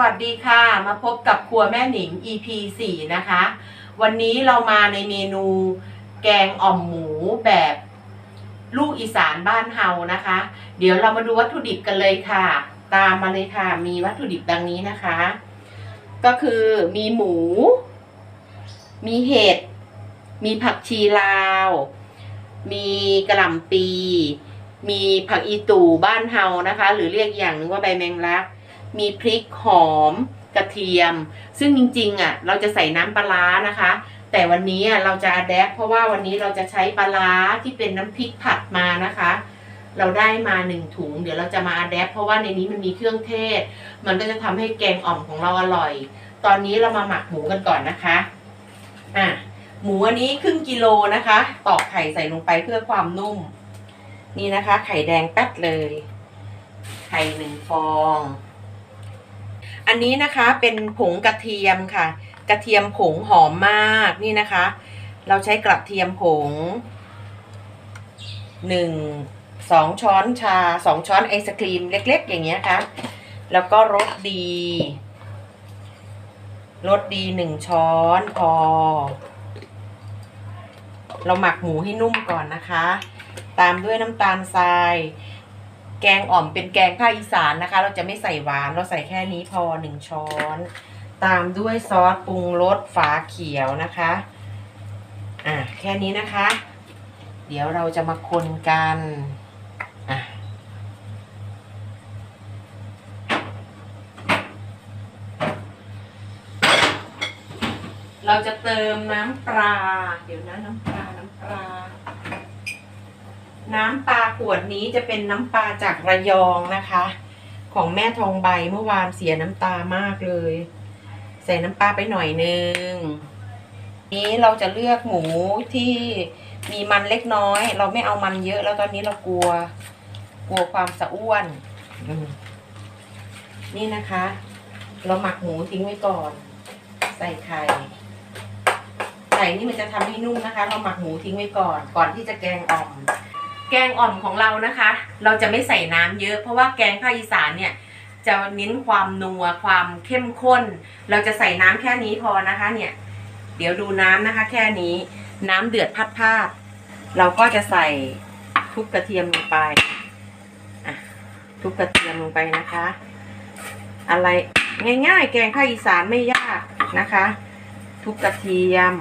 วัสดีค่ะ มาพบกับครัวแม่หนิง EP 4 นะคะ วันนี้เรามาในเมนูแกงอ่อมหมูแบบลูกอีสานบ้านเฮานะคะ เดี๋ยวเรามาดูวัตถุดิบกันเลยค่ะ ตามมาเลยค่ะ มีวัตถุดิบดังนี้นะคะ ก็คือมีหมู มีเห็ด มีผักชีลาว มีกระหล่ำปี มีผักอีตู่บ้านเฮานะคะ หรือเรียกอย่างหนึงว่าใบแมงลัก มีพริกหอมกระเทียม ซึ่งจริงๆอะเราจะใส่น้ำปลานะคะ แต่วันนี้อะเราจะอัดแอปเพราะว่าวันนี้เราจะใช้ปลาร้าที่เป็นน้ำพริกผัดมานะคะ เราได้มาหนึ่งถุง เดี๋ยวเราจะมาอัดแอปเพราะว่าในนี้มันมีเครื่องเทศ มันก็จะทำให้แกงอ่อมของเราอร่อย ตอนนี้เรามาหมักหมูกันก่อนนะคะอะหมูอันนี้ครึ่งกิโลนะคะตอกไข่ใส่ลงไปเพื่อความนุ่ม นี่นะคะ ไข่แดงแป๊ดเลย ไข่หนึ่งฟอง อันนี้นะคะเป็นผงกระเทียมค่ะ กระเทียมผงหอมมากนี่นะคะ เราใช้กระเทียมผงหนึ่งสองช้อนชาสองช้อนไอศครีมเล็ก ๆ อย่างเงี้ยค่ะ แล้วก็รสดีรสดีหนึ่งช้อนพอ เราหมักหมูให้นุ่มก่อนนะคะ ตามด้วยน้ำตาลทราย แกงอ่อมเป็นแกงภาคอีสานนะคะ เราจะไม่ใส่หวานเราใส่แค่นี้พอหนึ่งช้อน ตามด้วยซอสปรุงรสฝาเขียวนะคะอะแค่นี้นะคะ เดี๋ยวเราจะมาคนกันอะเราจะเติมน้ำปลา เดี๋ยวนะน้ำปลา น้ำปลา น้ำปลาขวดนี้จะเป็นน้ำปลาจากระยองนะคะ ของแม่ทองใบเมื่อวานเสียน้ำตามากเลย ใส่น้ำปลาไปหน่อยนึงนี้เราจะเลือกหมูที่มีมันเล็กน้อย เราไม่เอามันเยอะแล้วตอนนี้เรากลัว กลัวความสะอ้วนนี่นะคะ เราหมักหมูทิ้งไว้ก่อน ใส่ไข่ไข่นี่มันจะทำให้นุ่มนะคะ เราหมักหมูทิ้งไว้ก่อน ก่อนที่จะแกงอ่อม แกงอ่อมของเรานะคะ เราจะไม่ใส่น้ำเยอะ เพราะว่าแกงภาคอีสานเนี่ยจะเน้นความนัวความเข้มข้น เราจะใส่น้ำแค่นี้พอนะคะ เนี่ย เดี๋ยวดูน้ำนะคะ แค่นี้ น้ำเดือดพัดพาดเราก็จะใส่ทุบกระเทียมลงไปทุบกระเทียมลงไปนะคะ อะไรง่ายๆ แกงภาคอีสานไม่ยากนะคะ ทุบกระเทียม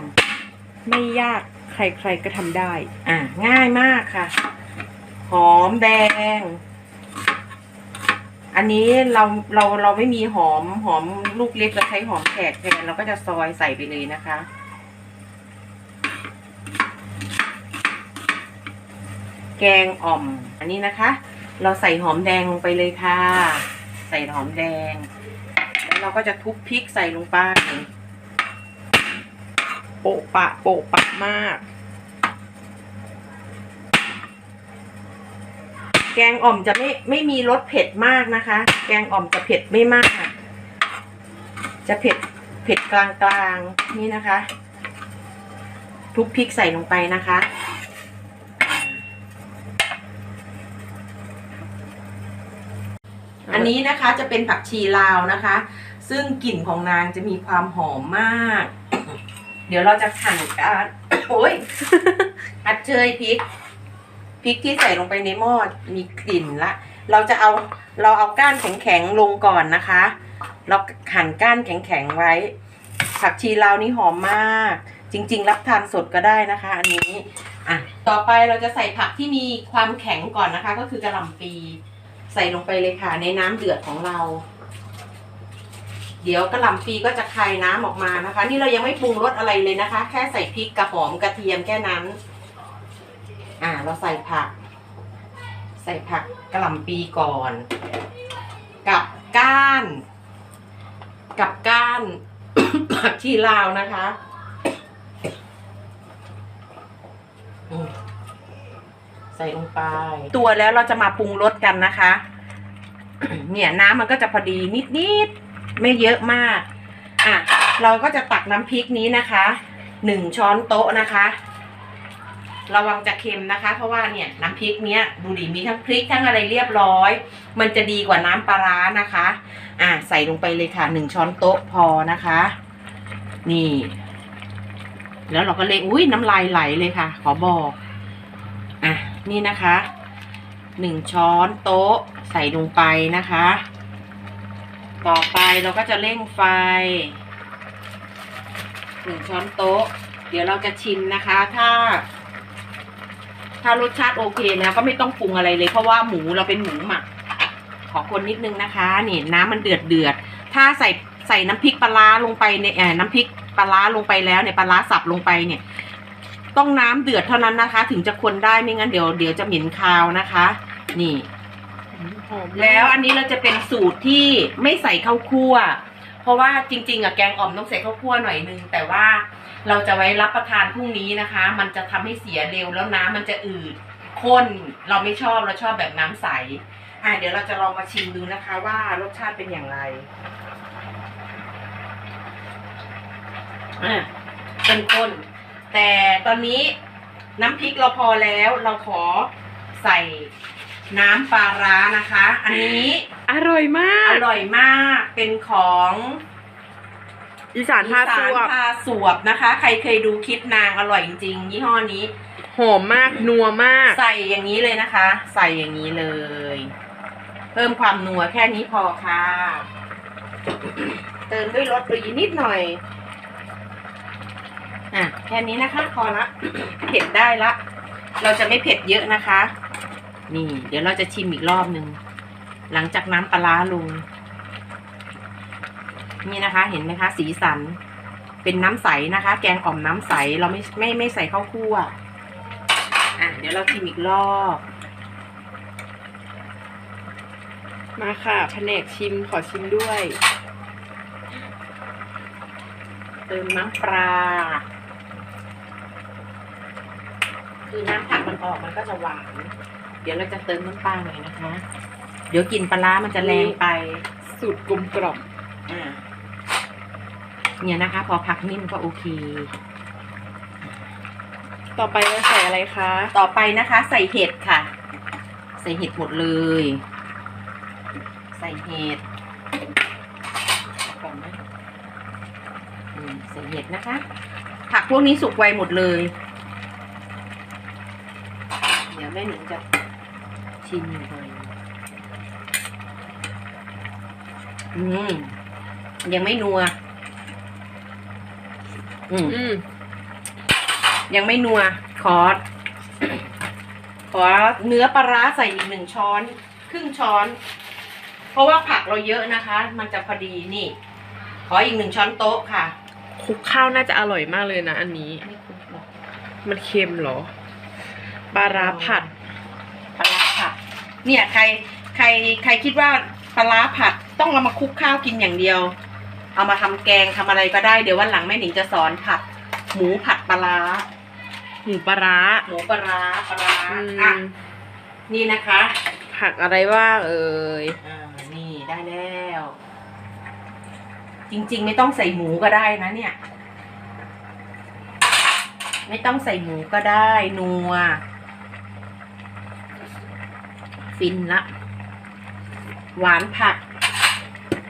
ไม่ยาก ใครๆก็ทำได้ อะง่ายมากค่ะ หอมแดง อันนี้เราเราเราไม่มีหอมหอมลูกเล็กเราใช้หอมแขกแทนเราก็จะซอยใส่ไปเลยนะคะแกงอ่อม อันนี้นะคะ เราใส่หอมแดงลงไปเลยค่ะ ใส่หอมแดง แล้วเราก็จะทุบพริกใส่ลงไป ปะปะโปะปะมาก แกงอ่อมจะไม่ไม่มีรสเผ็ดมากนะคะ แกงอ่อมจะเผ็ดไม่มาก จะเผ็ดเผ็ดกลางๆนี่นะคะ ทุกพริกใส่ลงไปนะคะอันนี้นะคะจะเป็นผักชีลาวนะคะ ซึ่งกลิ่นของนางจะมีความหอมมาก เดี๋ยวเราจะหั่นกันโอ้ยอัดเชยพริกพริกที่ใส่ลงไปในหม้อมีกลิ่นละ เราจะเอาเราเอาก้านแข็งๆลงก่อนนะคะ เราหั่นก้านแข็งๆไว้ ผักชีลาวนี่หอมมาก จริง ๆ รับทานสดก็ได้นะคะ อันนี้อะต่อไปเราจะใส่ผักที่มีความแข็งก่อนนะคะ ก็คือกระหล่ำปี ใส่ลงไปเลยค่ะในน้ำเดือดของเรา เดี๋ยวกระหล่ำปีก็จะคายน้ำออกมานะคะ นี่เรายังไม่ปรุงรสอะไรเลยนะคะ แค่ใส่พริกกระหอมกระเทียมแค่นั้น อ่า เราใส่ผัก ใส่ผักกระหล่ำปีก่อน กับก้าน กับก้านผักชีลาวนะคะใส่ลงไป ตัวแล้วเราจะมาปรุงรสกันนะคะ เนี่ยน้ำมันก็จะพอดีนิดๆ ไม่เยอะมาก อะ เราก็จะตักน้ำพริกนี้นะคะหนึ่งช้อนโต๊ะนะคะ ระวังจะเค็มนะคะ เพราะว่าเนี่ยน้ำพริกเนี้ยดูดิมีทั้งพริกทั้งอะไรเรียบร้อย มันจะดีกว่าน้ำปลาร้านะคะ อะใส่ลงไปเลยค่ะหนึ่งช้อนโต๊ะพอนะคะ นี่ แล้วเราก็เลยอุ้ยน้ำลายไหลเลยค่ะ ขอบอกอะนี่นะคะหนึ่งช้อนโต๊ะใส่ลงไปนะคะ ต่อไปเราก็จะเร่งไฟหนึ่งช้อนโต๊ะ เดี๋ยวเราจะชิมนะคะ ถ้า ถ้ารสชาติโอเคแล้วก็ไม่ต้องปรุงอะไรเลย เพราะว่าหมูเราเป็นหมูหมัก ขอคนนิดนึงนะคะ นี่น้ำมันเดือดเดือด ถ้าใส่ใส่น้ำพริกปลาลงไปในเอ่อน้ำพริกปลาลงไปแล้วเนี่ยปลาสับลงไปเนี่ย ต้องน้ำเดือดเท่านั้นนะคะ ถึงจะคนได้ไม่งั้นเดี๋ยวเดี๋ยวจะเหม็นคาวนะคะ นี่ แล้วอันนี้เราจะเป็นสูตรที่ไม่ใส่ข้าวคั่ว เพราะว่าจริงๆอะแกงอ่อมต้องใส่ข้าวคั่วหน่อยนึง แต่ว่าเราจะไว้รับประทานพรุ่งนี้นะคะ มันจะทำให้เสียเร็วแล้วน้ำมันจะอืดข้น เราไม่ชอบเราชอบแบบน้ำใส อะเดี๋ยวเราจะลองมาชิมดูนะคะ ว่ารสชาติเป็นอย่างไรอะเป็นข้น แต่ตอนนี้น้ำพริกเราพอแล้วเราขอใส่ น้ำปลาร้านะคะ อันนี้อร่อยมาอก ร่อยมากเป็นของอีสานท่าซวบพาสวบนะคะ ใครเคยดูคลิปนางอร่อยจริงๆยี่ห้อนี้ หอมมากนัวมาก ใส่อย่างนี้เลยนะคะ ใส่อย่างนี้เลย เพิ่มความนัวแค่นี้พอค่ะ เติมด้วยรสปรีนิดหน่อย อะ แค่นี้นะคะ พอละ เผ็ดได้ละ เราจะไม่เผ็ดเยอะนะคะ นี่ เดี๋ยวเราจะชิมอีกรอบหนึ่ง หลังจากน้ำปลาลง นี่นะคะ เห็นไหมคะ สีสัน เป็นน้ำใสนะคะ แกงอ่อมน้ำใส เราไม่ไม่ไม่ใส่ข้าวคั่ว อะ เดี๋ยวเราชิมอีกรอบ มาค่ะแผนกชิมขอชิมด้วย เติมน้ำปลาคือน้ำผักมันออกมันก็จะหวาน ดี๋ยวเราจะเติมน้ำปลาหน่อยนะคะ เดี๋ยวกลิ่นปลาร้ามันจะแรงไป สูตรกลมกล่อมอ่าเนี่ยนะคะ พอผักนิ่มก็โอเค ต่อไปเราใส่อะไรคะ ต่อไปนะคะ ใส่เห็ดค่ะ ใส่เห็ดหมดเลย ใส่เห็ดก่อนนะอืมใส่เห็ดนะคะ ผักพวกนี้สุกไวหมดเลย เดี๋ยวแม่หนูจะ ชิมหน่อยอืมยังไม่นัว อืมอืมยังไม่นัว ขอ ขอเนื้อปลาร้าใส่อีกหนึ่งช้อน ครึ่งช้อน เพราะว่าผักเราเยอะนะคะ มันจะพอดีนี่ ขออีกหนึ่งช้อนโต๊ะค่ะ คลุกข้าวน่าจะอร่อยมากเลยนะอันนี้ ไม่คลุกหรอกมันเค็มเหรอปลาร้าผัดปลาร้าผัด เนี่ยใครใครใครคิดว่าปลาร้าผัดต้องเอามาคลุกข้าวกินอย่างเดียว เอามาทำแกงทำอะไรก็ได้เดี๋ยววันหลังแม่หนิงจะสอนผัด หมูผัดปลาร้าหมูปลาร้าหมูปลาร้าปลาร้าอือะมนี่นะคะ ผักอะไรบ้างเอ่ยอ่านี่ได้แล้ว จริง ๆ ไม่ต้องใส่หมูก็ได้นะเนี่ย ไม่ต้องใส่หมูก็ได้นัว ฟินละ หวานผัก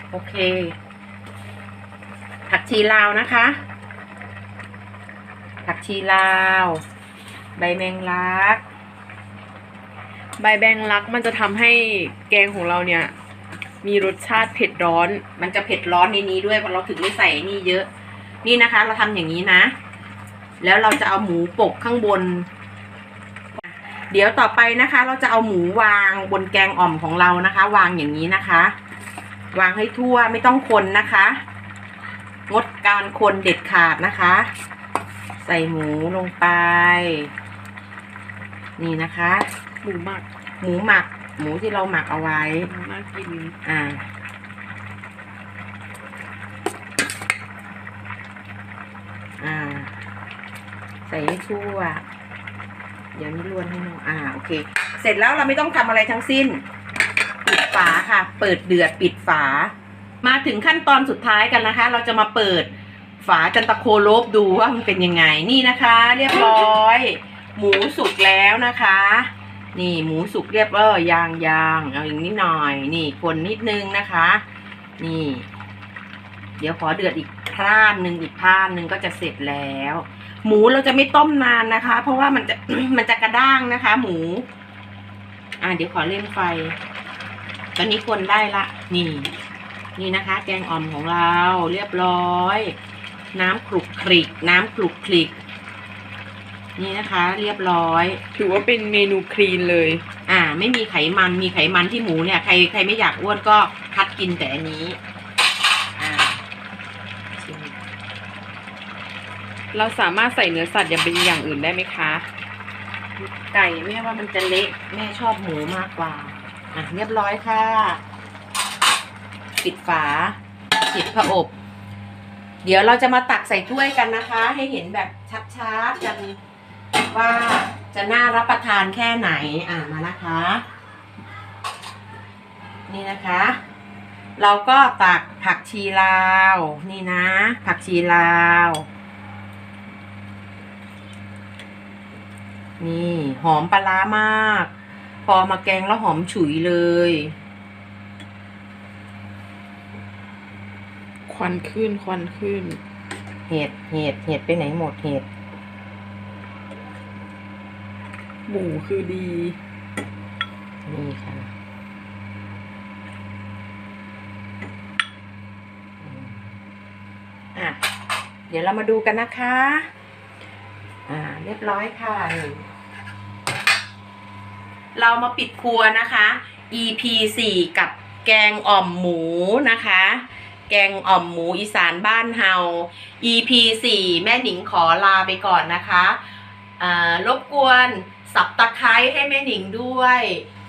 โอเค ผักชีลาวนะคะ ผักชีลาว ใบแมงลัก ใบแบงลักมันจะทำให้แกงของเราเนี่ย มีรสชาติเผ็ดร้อน มันจะเผ็ดร้อนในนี้ด้วยเพราะเราถึงไม่ใส่นี่เยอะ นี่นะคะ เราทำอย่างนี้นะ แล้วเราจะเอาหมูปกข้างบน เดี๋ยวต่อไปนะคะ เราจะเอาหมูวางบนแกงอ่อมของเรานะคะ วางอย่างนี้นะคะ วางให้ทั่วไม่ต้องคนนะคะ งดการคนเด็ดขาดนะคะ ใส่หมูลงไป นี่นะคะ หมูหมัก หมูหมัก หมูที่เราหมักเอาไว้น่ากินอ่าอ่า ใส่ให้ทั่ว เดี๋ยวนี้ล้วนให้น้องอ่าโอเค เสร็จแล้วเราไม่ต้องทำอะไรทั้งสิ้น ปิดฝาค่ะ เปิดเดือดปิดฝา มาถึงขั้นตอนสุดท้ายกันนะคะ เราจะมาเปิดฝาจันตะโคโลบดูว่ามันเป็นยังไงนี่นะคะ เรียบร้อย หมูสุกแล้วนะคะ นี่หมูสุกเรียบร้อยยางยางเอาอย่างนี้หน่อย นี่คนนิดนึงนะคะ นี่ เดี๋ยวขอเดือดอีกพร่านหนึ่งอีกพร่านหนึ่งก็จะเสร็จแล้ว หมูเราจะไม่ต้มนานนะคะ เพราะว่ามันจะมันจะกระด้างนะคะ หมู อ่าเดี๋ยวขอเล่นไฟ ตอนนี้คนได้ละ นี่ นี่นะคะ แกงอ่อมของเราเรียบร้อย น้ำคลุกคลิก น้ำคลุกคลิก นี่นะคะ เรียบร้อย ถือว่าเป็นเมนูคลีนเลย อ่า ไม่มีไขมันมีไขมันที่หมูเนี่ยใครใครไม่อยากอ้วนก็คัดกินแต่อันนี้ อ่าชิม เราสามารถใส่เนื้อสัตว์อย่างเป็นอย่างอื่นได้ไหมคะ ไก่แม่ว่ามันจะเละแม่ชอบหมูมากกว่า อะเรียบร้อยค่ะ ปิดฝาปิดผอบ เดี๋ยวเราจะมาตักใส่ถ้วยกันนะคะ ให้เห็นแบบชัดๆกันว่าจะน่ารับประทานแค่ไหน อ่ามานะคะ นี่นะคะ เราก็ตักผักชีลาว นี่นะ ผักชีลาว นี่หอมปลาร้ามาก พอมาแกงแล้วหอมฉุยเลย ควันขึ้นควันขึ้น เห็ดเห็ดเห็ดไปไหนหมดเห็ดหมูคือดี นี่ค่ะอะ เดี๋ยวเรามาดูกันนะคะ อ่าเรียบร้อยค่ะเรามาปิดครัวนะคะ EP 4กับแกงอ่อมหมูนะคะ แกงอ่อมหมูอีสานบ้านเฮา EP 4แม่หนิงขอลาไปก่อนนะคะรบกวนสับตะไคร้ให้แม่หนิงด้วย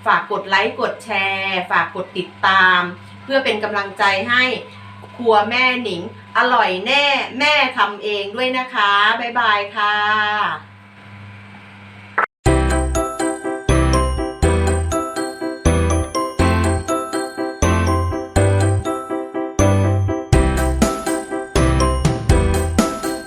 ฝากกดไลค์กดแชร์ ฝากกดติดตาม เพื่อเป็นกำลังใจให้ครัวแม่หนิง อร่อยแน่แม่ทำเองด้วยนะคะ บ๊ายบายค่ะ